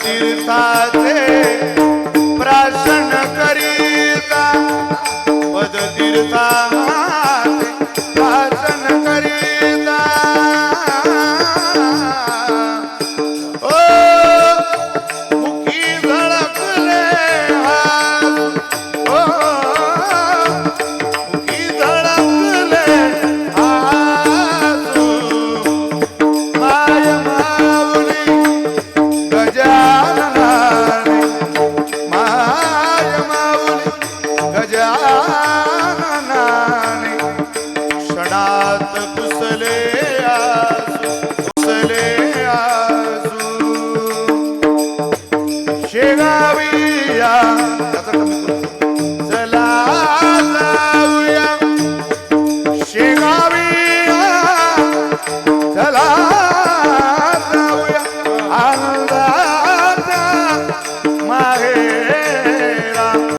tirta Chega